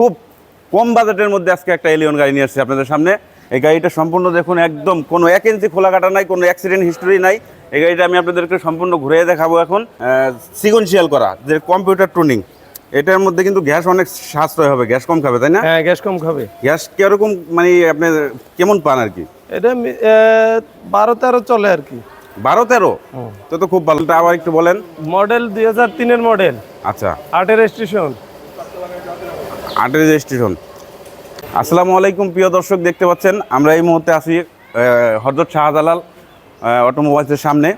খুব কম বাজেটের মধ্যে আজকে একটা এলিয়ন গাড়ি নিয়ে আসছি আপনাদের সামনে। এই গাড়িটা সম্পূর্ণ দেখুন একদম কোনো এক ইঞ্চি খোলা কাটা নাই কোনো অ্যাক্সিডেন্ট হিস্টোরি নাই। এই গাড়িটা আমি আপনাদেরকে সম্পূর্ণ ঘুরে দেখাবো এখন সিকোয়েন্সিয়াল করা যে কম্পিউটার টুনিং এটার মধ্যে কিন্তু গ্যাস অনেক সাশ্রয় হবে গ্যাস কম খাবে তাই না? হ্যাঁ গ্যাস কম খাবে। গ্যাস কীরকম মানে আপনি কেমন পান আর কি? এটা বারো তেরো চলে আর কি। বারো তেরো? তো তো খুব ভালো তা আবার একটু বলেন। মডেল দুই হাজার তিনের মডেল। আচ্ছা। আটের স্টেশন আটের রেজিস্ট্রেশন আসসালামু আলাইকুম প্রিয় দর্শক দেখতে পাচ্ছেন আমরা এই মুহূর্তে আছি আহ, হযরত শাহজালাল অটোমোবাইলসের সামনে।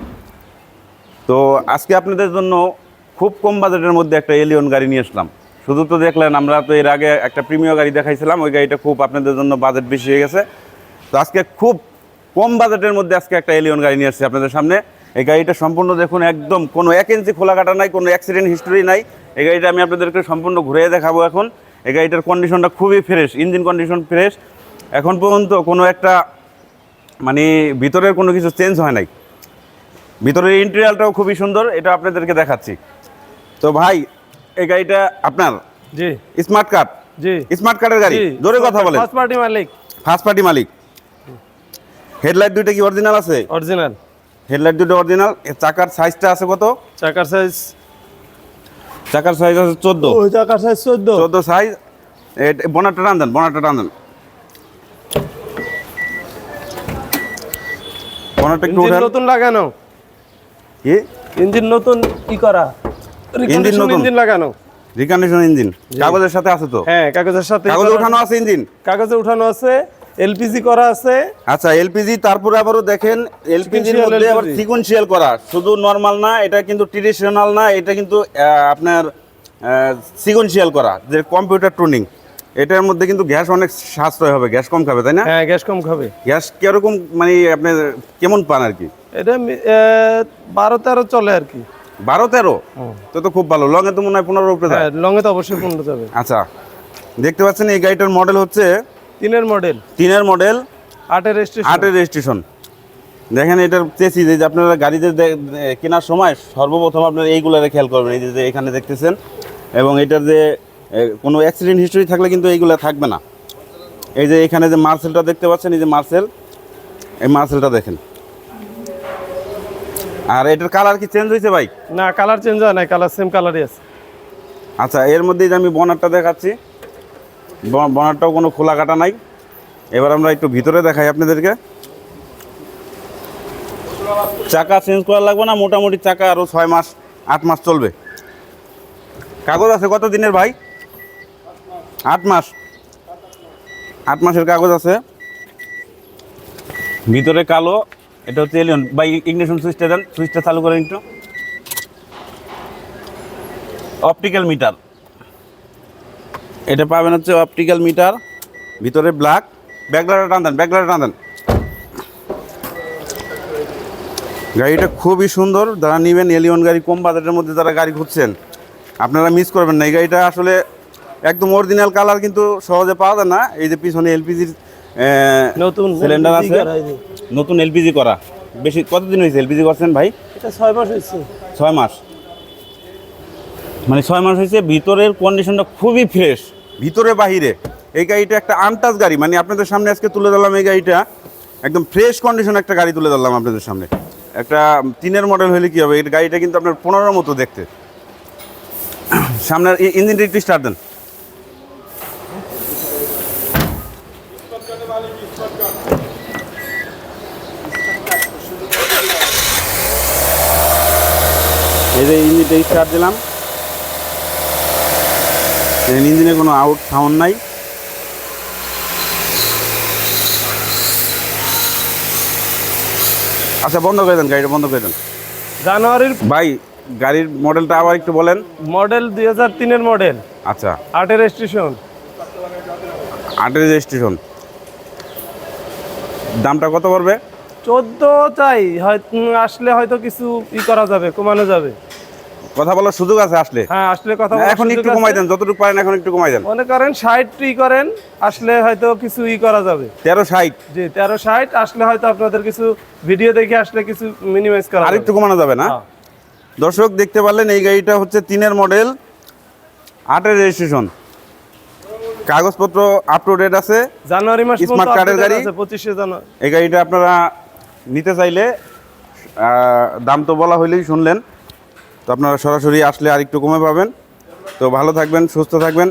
তো আজকে আপনাদের জন্য খুব কম বাজেটের মধ্যে একটা এলিয়ন গাড়ি নিয়ে আসলাম। শুধু তো দেখলেন আমরা তো এর আগে একটা প্রিমিয় গাড়ি দেখাইছিলাম ওই গাড়িটা খুব আপনাদের জন্য বাজেট বেশি হয়ে গেছে। তো আজকে খুব কম বাজেটের মধ্যে আজকে একটা এলিয়ন গাড়ি নিয়ে আসছি আপনাদের সামনে। এই গাড়িটা সম্পূর্ণ দেখুন একদম কোনো এক ইঞ্চি খোলা কাটা নাই কোনো অ্যাক্সিডেন্ট হিস্টোরি নাই। এই গাড়িটা আমি আপনাদেরকে সম্পূর্ণ ঘুরে দেখাবো এখন। এই গাড়িটার কন্ডিশনটা খুবই ফ্রেশ ইঞ্জিন কন্ডিশন ফ্রেশ এখন পর্যন্ত কোনো একটা মানে ভিতরের কোনো কিছু চেঞ্জ হয় নাই। ভিতরের ইন্টেরিয়ালটাও খুবই সুন্দর এটা আপনাদেরকে দেখাচ্ছি। তো ভাই এই গাড়িটা আপনার? জি। স্মার্ট কার্ড জি। স্মার্ট কার্ডের গাড়ি? জোরে কথা বলেন। ফার্স্ট পার্টি মালিক। ফার্স্ট পার্টি মালিক। হেডলাইট দুইটা কি অরিজিনাল আছে? অরিজিনাল হেডলাইট দুটো অরিজিনাল চাকার সাইজটা আছে কত? চাকার সাইজ চাকার সাইজ আছে চোদ্দ। ওই চাকার সাইজ চোদ্দ। চোদ্দ সাইজ বনারটা টান দেন বনারটা টান দেন। বনারটা একটু ইঞ্জিন নতুন লাগানো। কি? ইঞ্জিন নতুন কি করা। ইঞ্জিন নতুন? ইঞ্জিন লাগানো। Recondition engine. কাগজের সাথে আছে তো? হ্যাঁ কাগজের সাথে কাগজে উঠানো আছে ইঞ্জিন? কাগজে উঠানো আছে। এলপিজি করা আছে। আচ্ছা এলপিজি তারপরে আবারও দেখেন এলপিজির মধ্যে আবার সিকোয়েন্সিয়াল করা। শুধু নর্মাল না এটা কিন্তু ট্রেডিশনাল না এটা কিন্তু আপনার সিকোয়েন্সিয়াল করা যে কম্পিউটার টুনিং এটার মধ্যে কিন্তু গ্যাস অনেক সাশ্রয় হবে গ্যাস কম খাবে তাই না? হ্যাঁ গ্যাস কম খাবে। গ্যাস কীরকম মানে আপনি কেমন পান আর কি? এটা বারো তেরো চলে আর কি। বারো তেরো? তো তো খুব ভালো। লং এ তো মনে হয় পনেরো উপরে হ্যাঁ লং এ তো অবশ্যই পনেরো যাবে। আচ্ছা দেখতে পাচ্ছেন এই গাড়িটার মডেল হচ্ছে তিনের মডেল তিনের মডেল আটের স্টেশন আটের রেজিস্ট্রেশন দেখেন এটার চেসিস এই যে আপনারা গাড়িতে কেনার সময় সর্বপ্রথম আপনারা এইগুলারে খেয়াল করবেন এই যে এখানে দেখতেছেন। এবং এটার যে কোনো অ্যাক্সিডেন্ট হিস্টরি থাকলে কিন্তু এইগুলা থাকবে না। এই যে এখানে যে মার্সেলটা দেখতে পাচ্ছেন এই যে মার্সেল এই মার্সেলটা দেখেন। আর এটার কালার কি চেঞ্জ হয়েছে ভাই? না কালার চেঞ্জ হয় না কালার সেম কালারই আছে। আচ্ছা এর মধ্যেই যে আমি বনারটা দেখাচ্ছি বনারটাও কোনো খোলা কাটা নাই। এবার আমরা একটু ভিতরে দেখাই আপনাদেরকে। চাকা চেঞ্জ করা লাগবে না, মোটামুটি চাকা আরও ছয় মাস, আট মাস চলবে। কাগজ আছে কত দিনের ভাই? আট মাস। আট মাসের কাগজ আছে। ভিতরে কালো, এটা হচ্ছে এলিয়ন বা ইগনিশন সুইচটা দেন সুইচটা চালু করেন একটু। অপটিক্যাল মিটার এটা পাবেন হচ্ছে অপটিক্যাল মিটার ভিতরে ব্ল্যাক ব্যাকলারে টান দেন ব্যাকলারে টান দেন। গাড়িটা খুবই সুন্দর যারা নেবেন এলিয়ন গাড়ি কম বাজেটের মধ্যে যারা গাড়ি খুঁজছেন আপনারা মিস করবেন না। এই গাড়িটা আসলে একদম অরিজিনাল কালার কিন্তু সহজে পাওয়া যায় না। এই যে পিছনে এলপিজির নতুন সিলিন্ডার আছে। নতুন এলপিজি করা। বেশি কতদিন হয়েছে এলপিজি করছেন ভাই? এটা ছয় মাস হয়েছে। ছয় মাস। মানে ছয় মাস হয়েছে ভিতরের কন্ডিশনটা খুবই ফ্রেশ ভিতরে বাহিরে। এই গাড়িটা একটা আনটাচ গাড়ি। মানে আপনাদের সামনে আজকে তুলে ধরলাম এই গাড়িটা। একদম ফ্রেশ কন্ডিশন একটা গাড়ি তুলে ধরলাম আপনাদের সামনে। একটা তিনের মডেল হলে কি হবে? এই গাড়িটা কিন্তু আপনার পনেরোর মতো দেখতে। সামনের ইঞ্জিনটা একটু স্টার্ট দেন। এই যে ইঞ্জিনটা স্টার্ট দিলাম। ইঞ্জিনে কোনো আউট সাউন্ড নাই। আচ্ছা বন্ধ করে দেন গাড়িটা বন্ধ করে দেন। জানুয়ারির ভাই গাড়ির মডেলটা আবার একটু বলেন। মডেল দুই হাজার তিনের মডেল আচ্ছা। আটের স্টেশন আটের রেজিস্ট্রেশন দামটা কত পড়বে? চোদ্দ চাই হয়- আসলে হয়তো কিছু ই করা যাবে কমানো যাবে। কথা বলার সুযোগ আছে আসলে। হ্যাঁ আসলে কথা এখন একটু কমাই দেন যতটুকু পারেন এখন একটু কমাই দেন। মনে করেন ষাট ই করেন আসলে হয়তো কিছু ই করা যাবে। তেরো ষাট। জি তেরো ষাট আসলে হয়তো আপনাদের কিছু ভিডিও দেখে আসলে কিছু মিনিমাইজ করা আর একটু কমানো যাবে না? হ্যাঁ। দর্শক দেখতে পারলেন এই গাড়িটা হচ্ছে তিনের মডেল আটের রেজিস্ট্রেশন কাগজপত্র আপ টু ডেট আছে জানুয়ারি মাস card এর গাড়ি? পঁচিশে জানুয়ারি। এই গাড়িটা আপনারা নিতে চাইলে দাম তো বলা হইলেই শুনলেন। তো আপনারা সরাসরি আসলে আর একটু কমে পাবেন। তো ভালো থাকবেন সুস্থ থাকবেন।